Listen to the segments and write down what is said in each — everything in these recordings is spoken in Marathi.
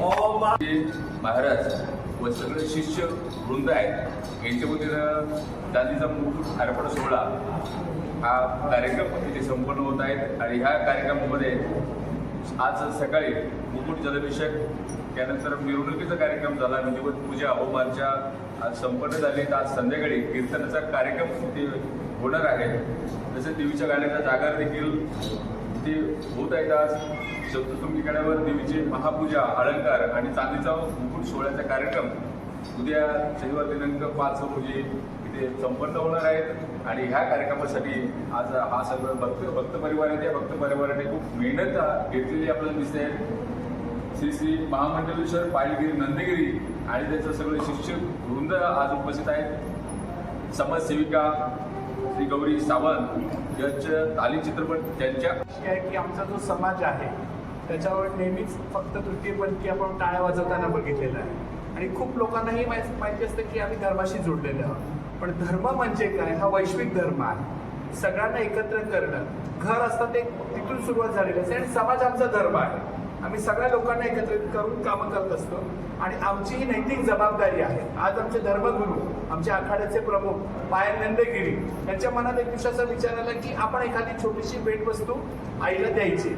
हो, महाराज व सगळे शिष्य वृंद आहेत. यांच्या वतीनं गांधीचा मुकुट अर्पण सोहळा हा कार्यक्रम इथे संपन्न होत आहेत आणि ह्या कार्यक्रमामध्ये आज सकाळी मुकुट जलाभिषेक त्यानंतर मिरवणुकीचा कार्यक्रम झाला. विधिवत पूजा होमार्चा आज संपन्न झाली तर आज संध्याकाळी कीर्तनाचा कार्यक्रम होणार आहे. तसेच देवीच्या गाण्याचा जागर देखील ते होत आहेत आज सप्तशृंगी गडावर देवीची महापूजा अलंकार आणि चांदीचा मुकुट सोहळ्याचा कार्यक्रम. उद्या शनिवार दिनांक पाच रोजी इथे संपन्न होणार आहेत. आणि ह्या कार्यक्रमासाठी आज हा सगळं भक्त भक्त परिवार आहे त्या भक्त परिवाराने खूप मेहनत घेतलेली आपल्याला दिसते. श्री श्री महामंडलेश्वर पायलगिरी नंदगिरी आणि त्याचं सगळं शिष्य वृंद आज उपस्थित आहेत. समाजसेविका श्री गौरी सावंत यांचं ताली चित्रपट त्यांच्या आहे की आमचा जो समाज आहे त्याच्यावर नेहमीच फक्त तृतीयपंथी आपण टाळ्या वाजवताना बघितलेलं आहे. आणि खूप लोकांनाही माहिती माहिती असतं की आम्ही धर्माशी जोडलेले आहोत. पण धर्म म्हणजे काय? हा वैश्विक धर्म आहे. सगळ्यांना एकत्र करणं. घर असतं ते तिथून सुरुवात झालेली असते. आणि समाज आमचा धर्म आहे. आम्ही सगळ्या लोकांना एकत्रित करून कामं करत असतो. आणि आमची ही नैतिक जबाबदारी आहे. आज आमचे धर्मगुरू आमचे आखाड्याचे प्रमुख पायल नंदगिरी यांच्या मनात एक दिवसाचा विचार आला की आपण एखादी छोटीशी भेटवस्तू आईला द्यायची.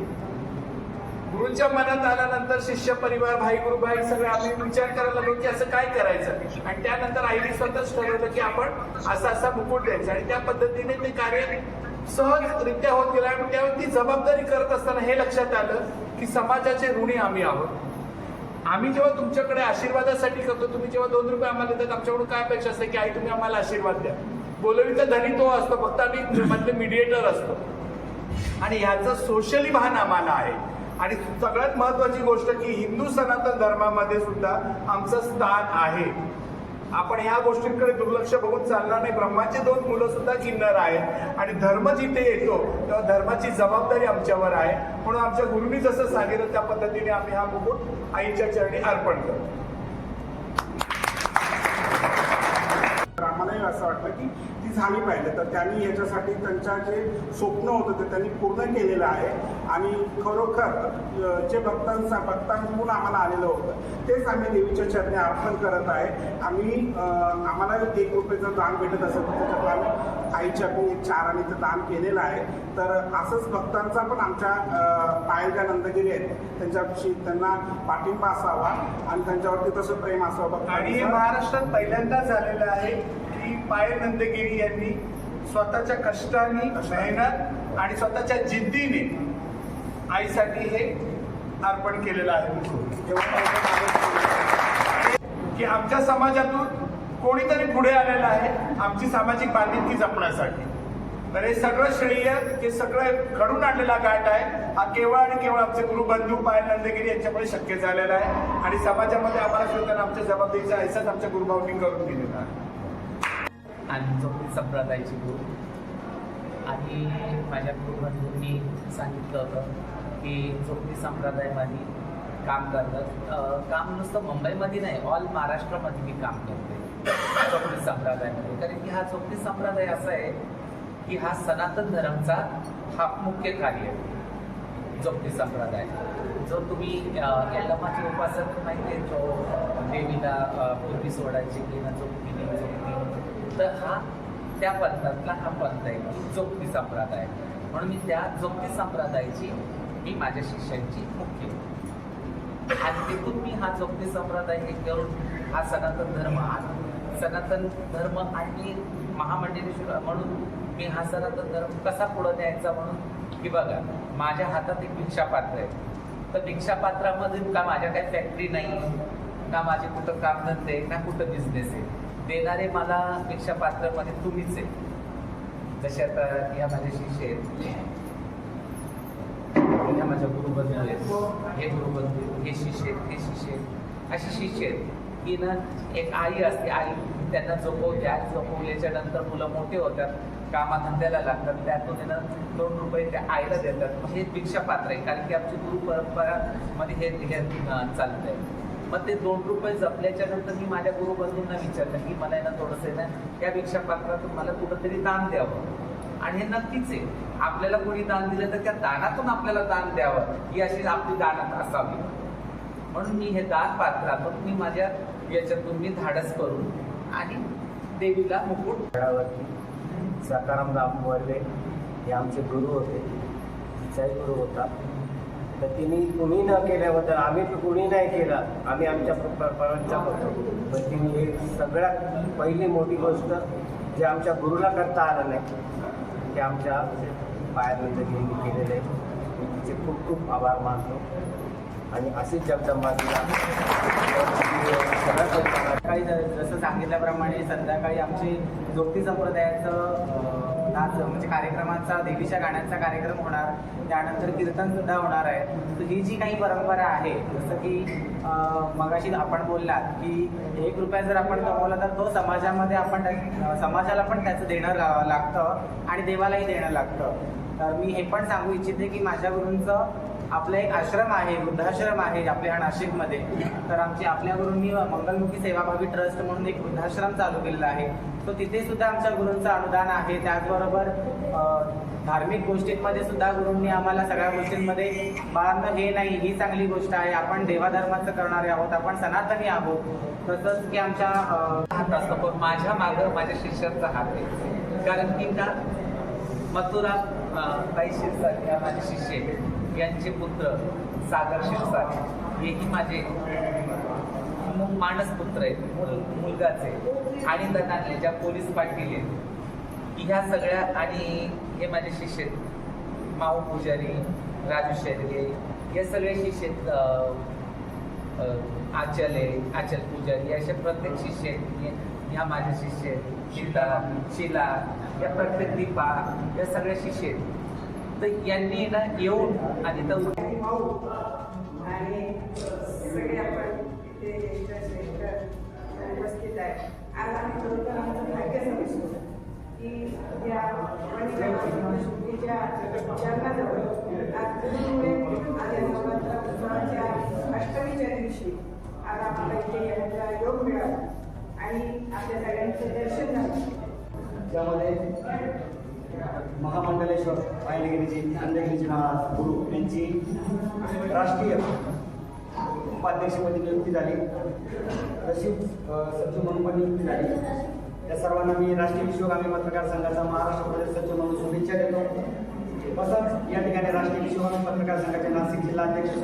गुरुंच्या मनात आल्यानंतर शिष्य परिवार भाई गुरु भाई सगळे आम्ही विचार करायला लागलो की असं काय करायचं? आणि त्यानंतर आईने स्वतःच ठरवलं की आपण असा असा मुकुट द्यायचा. आणि त्या पद्धतीने ते कार्य सहजरित्या होत गेलं. आणि त्यावेळी ती जबाबदारी करत असताना हे लक्षात आलं की समाजाचे ऋणी आम्ही आहोत. आम्ही जेव्हा तुमच्याकडे आशीर्वादासाठी करतो तुम्ही जेव्हा दोन रुपये आम्हाला देतात आमच्याकडून काय अपेक्षा असते की आई तुम्ही आम्हाला आशीर्वाद द्या. बोलवीचा धनी तो असतो फक्त आम्ही मधले मीडिएटर असतो. आणि ह्याचं सोशली भान आम्हाला आहे. आणि सगळ्यात महत्वाची गोष्ट की हिंदू सनातन धर्मामध्ये सुद्धा आमचं स्थान आहे. आपण ह्या गोष्टींकडे दुर्लक्ष बघून चालणार नाही. ब्रह्माचे दोन मुलं सुद्धा किन्नर आहेत. आणि धर्म जिथे येतो तेव्हा धर्माची जबाबदारी आमच्यावर आहे. म्हणून आमच्या गुरुनी जसं सांगितलं त्या पद्धतीने आम्ही हा मुकुट आईच्या चरणी अर्पण करतो. आम्हालाही असं वाटलं की झाली पाहिजे. तर त्यांनी याच्यासाठी त्यांच्या जे स्वप्न होतं ते त्यांनी पूर्ण केलेलं आहे. आणि खरोखर जे भक्तांचा भक्तांकडून आम्हाला आलेलं होतं तेच आम्ही देवीच्या चरणी अर्पण करत आहे. आम्ही आम्हाला एक रुपयेचं दान भेटत असेल तर आम्ही आईच्या पण एक चार आणि ते दान केलेलं आहे. तर असंच भक्तांचा पण आमच्या पायल ज्या नंदगिरी आहेत त्यांच्याविषयी त्यांना पाठिंबा असावा आणि त्यांच्यावरती तसं प्रेम असावं. आणि हे महाराष्ट्रात पहिल्यांदा झालेलं आहे. पायल नंदगिरी यांनी स्वतःच्या कष्टाने मेहनत आणि स्वतःच्या जिद्दीने आईसाठी हे अर्पण केलेलं आहे. की आमच्या समाजातून कोणीतरी पुढे आलेलं आहे आमची सामाजिक बांधिलकी जपण्यासाठी. तर हे सगळं श्रेय हे सगळं घडून आणलेला गाठ आहे. हा केवळ आणि केवळ आमचे गुरुबंधू पायल नंदगिरी यांच्यामुळे शक्य झालेला आहे. आणि समाजामध्ये आम्हाला सुद्धा आमच्या जबाबदारीचा अहसास आमच्या गुरुभाऊंनी करून दिलेला आहे. आणि चौथी संप्रदायाची गुरु. आणि माझ्या गुरुबंधूंनी सांगितलं होतं की चौथी संप्रदायामध्ये काम करतात काम नुसतं मुंबईमध्ये नाही ऑल महाराष्ट्रामध्ये मी काम करते. चौथी संप्रदायामध्ये. कारण की हा चौथी संप्रदाय असा आहे की हा सनातन धर्मचा हा मुख्य कार्य आहे. चौथी संप्रदाय. जो तुम्ही अं, यल्लमाचे उपासक माहिती आहे जो देवीला पूर्वी सोडायची किंवा ना चौकीने तर हा त्या पंथातला हा पंथ आहे की जोगती संप्रदाय. म्हणून मी त्या जोगती संप्रदायाची मी माझ्या शिष्यांची मुख्य आणि तिथून मी हा जोगती संप्रदाय हे करून हा सनातन धर्म आणि सनातन धर्म आणि महामंडलेश्वर म्हणून मी हा सनातन धर्म कसा पुढं न्यायचा म्हणून? की बघा माझ्या हातात एक भिक्षापात्र आहे. तर भिक्षापात्रामध्ये का माझ्या काही फॅक्टरी नाही ना माझे कुठं कामधंदे ना कुठं बिझनेस आहे? देणारे मला भिक्षापात्रामध्ये तुम्हीच आहे. जसे आता या माझे शिष्य आहेत. ह्या माझ्या गुरुबंधू आहेत. हे गुरुबंधू हे शिष्य आहेत हे शिष्य आहेत. असे शिष्य आहेत की ना एक आई असते आई त्यांना झोपवते. आई झोपवल्याच्या नंतर मुलं मोठे होतात कामाधंद्याला लागतात. त्यातून ना दोन रुपये त्या आईला देतात. मग हे भिक्षा पात्र आहे कारण की आमची गुरु परंपरा मध्ये हे चालत आहे मग ते दोन रुपये जपल्याच्या नंतर मी माझ्या गुरुबंधूंना विचारलं की मला आहे ना थोडंसं आहे ना त्या भिक्षा पात्रातून मला कुठंतरी दान द्यावं. आणि हे नक्कीच आहे. आपल्याला कोणी दान दिलं तर त्या दानातून आपल्याला दान द्यावं ही अशी आपली दानात असावी. म्हणून मी हे दान पात्रातून मी माझ्या याच्यातून मी धाडस करून आणि देवीला मुकुट खेळावरती सकाराम राम वर्वे हे आमचे गुरु होते. तिचाही गुरु होता. तर तिने कुणी न केल्याबद्दल आम्ही तर कुणी नाही केला आम्ही आमच्या परंपरांचा होतो. पण तिने हे सगळ्यात पहिली मोठी गोष्ट जे आमच्या गुरुला करता आलं नाही ते आमच्या पायानंद घेऊन केलेलं आहे मी तिचे खूप खूप आभार मानतो. आणि अशीच जगदंबा तिला सकाळी जसं सांगितल्याप्रमाणे संध्याकाळी आमची जोगती संप्रदायाचं नाच म्हणजे कार्यक्रमाचा देवीच्या गाण्यांचा कार्यक्रम होणार. त्यानंतर कीर्तन सुद्धा होणार आहे. तर ही जी काही परंपरा आहे जसं की मगाशी आपण बोललात की एक रुपया जर आपण कमवला तर तो समाजामध्ये आपण त्या- समाजाला पण त्याचं देणं ला- लागतं आणि देवालाही देणं लागतं. तर मी हे पण सांगू इच्छिते की माझ्या गुरूंचं आपलं एक आश्रम आहे वृद्धाश्रम आहे आपल्या नाशिकमध्ये. तर आमची आपल्या गुरुंनी मंगलमुखी सेवाभावी ट्रस्ट म्हणून एक वृद्धाश्रम चालू केलेला आहे. तो तिथे सुद्धा आमच्या गुरूंचं अनुदान आहे. त्याचबरोबर धार्मिक गोष्टींमध्ये सुद्धा गुरूंनी आम्हाला सगळ्या गोष्टींमध्ये बाळांना हे नाही ही चांगली गोष्ट आहे. आपण देवाधर्माचं करणारे आहोत. आपण सनातनी आहोत. तसंच की आमच्या हात असतो. पण माझ्या मागं माझ्या शिष्याचा हात आहे. कारण की का? मथुरा काही ताई शिरसाट या माझे शिष्य आहेत. यांचे पुत्र सागर शिरसाट हेही माझे मु- मानस पुत्र आहेत. मुल मुलगाचे. आणि दनाले ज्या पोलीस पाटील आहेत ह्या सगळ्या आणि हे माझे शिष्य माऊ पुजारी राजू शेरगे हे सगळे शिष्य आचल आहे आचल पुजारी असे प्रत्येक शिष्य आहेत. ह्या माझे शिष्य आहेत. शिला या प्रत्येक दीपा या सगळ्या शिष्य आहेत. तर यांनी ना येऊन आणि तर आणि सगळे आपण इथे यशवंत सेंटर उपस्थित आहे. आज आम्ही खरोखर आमचं भाग्य समजतो की या सुट्टीच्या जन्माजवळ आज गुरुमुळे आधी नवरात्र उत्सवाच्या अष्टमीच्या दिवशी आज इथे योग मिळाला आणि आपल्या सगळ्यांचं दर्शन झालं. त्यामध्ये महामंडलेश्वर पायलगिरीजी अंधगिरीजी महाराज गुरु यांची राष्ट्रीय उपाध्यक्षपदी नियुक्ती झाली. तशीच सचिव म्हणून पण नियुक्ती झाली. त्या सर्वांना मी राष्ट्रीय विश्वगामी पत्रकार संघाचा महाराष्ट्र प्रदेश सचिव म्हणून शुभेच्छा देतो. तसंच या ठिकाणी राष्ट्रीय विश्वगामी पत्रकार संघाचे नाशिक जिल्हा अध्यक्ष